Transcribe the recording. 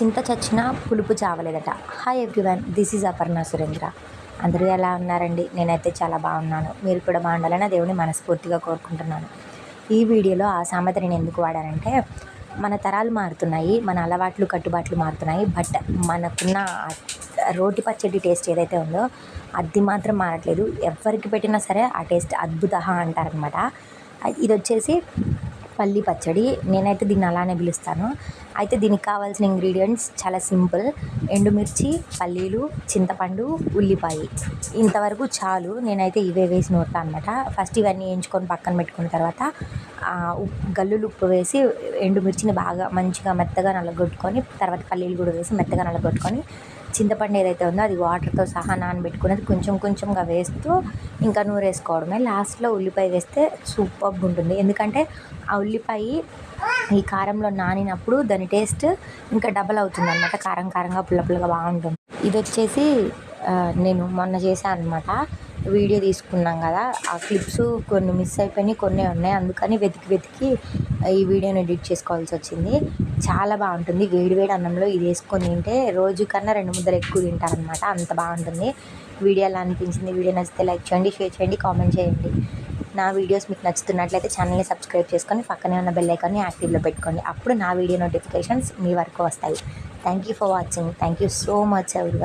చింత చచ్చిన పులుపు చావలేదట. Hi everyone this is Aparna Surendra. అందరూ ఎలా ఉన్నారండి? నేనైతే చాలా బాగున్నాను. మీరు కూడా బాగుండాలని దేవుని మనస్ఫూర్తిగా కోరుకుంటున్నాను. ఈ వీడియోలో ఆ సామెత నేను ఎందుకు వాడానంటే మన తరాలు మారుతున్నాయి మన అలవాట్లు కట్టుబాట్లు మారుతున్నాయి బట్ మనకున్న రోటి పచ్చడి టేస్ట్ ఏదైతే ఉందో అది మాత్రం మారట్లేదు. ఎవరికి పెట్టినా సరే ఆ టేస్ట్ అద్భుత అంటారనమాట ఇది వచ్చేసి పల్లి పచ్చడి నేనైతే దీన్ని అలానే పిలుస్తాను. అయితే దీనికి కావాల్సిన ఇంగ్రీడియంట్స్ చాలా సింపుల్. ఎండుమిర్చి పల్లీలు చింతపండు ఉల్లిపాయ. ఇంతవరకు చాలు. నేనైతే ఇవే వేసి నూరుతాను అనమాట ఫస్ట్ ఇవన్నీ వేయించుకొని పక్కన పెట్టుకున్న తర్వాత గల్లులు ఉప్పు వేసి ఎండుమిర్చిని బాగా మంచిగా మెత్తగా నలగొట్టుకొని తర్వాత పల్లీలు కూడా వేసి మెత్తగా నలగొట్టుకొని చింతపండు ఏదైతే ఉందో అది వాటర్తో సహా నానబెట్టుకునేది కొంచెం కొంచెంగా వేస్తూ ఇంకా నూరు వేసుకోవడమే లాస్ట్లో ఉల్లిపాయ వేస్తే సూపర్గా ఉంటుంది. ఎందుకంటే ఆ ఉల్లిపాయ ఈ కారంలో నానినప్పుడు దాని టేస్ట్ ఇంకా డబల్ అవుతుంది అనమాట కారం కారంగా పుల్ల పుల్లగా బాగుంటుంది. ఇది వచ్చేసి నేను మొన్న చేశాను అనమాట వీడియో తీసుకున్నాం కదా. ఆ క్లిప్స్ కొన్ని మిస్ అయిపోయినాయి కొన్ని ఉన్నాయి. అందుకని వెతికి వెతికి ఈ వీడియోని ఎడిట్ చేసుకోవాల్సి వచ్చింది. చాలా బాగుంటుంది. వేడి వేడి అన్నంలో ఇది వేసుకొని తింటే రోజు కన్నా రెండు ముద్దలు ఎక్కువ తింటారనమాట అంత బాగుంటుంది. వీడియో ఎలా అనిపించింది? వీడియో నచ్చితే లైక్ చేయండి షేర్ చేయండి కామెంట్ చేయండి. నా వీడియోస్ మీకు నచ్చుతున్నట్లయితే ఛానల్ని సబ్స్క్రైబ్ చేసుకొని పక్కనే ఉన్న బెల్ ఐకాన్ని యాక్టివ్లో పెట్టుకోండి. అప్పుడు నా వీడియో నోటిఫికేషన్స్ మీ వరకు వస్తాయి. Thank you for watching thank you so much ఎవరి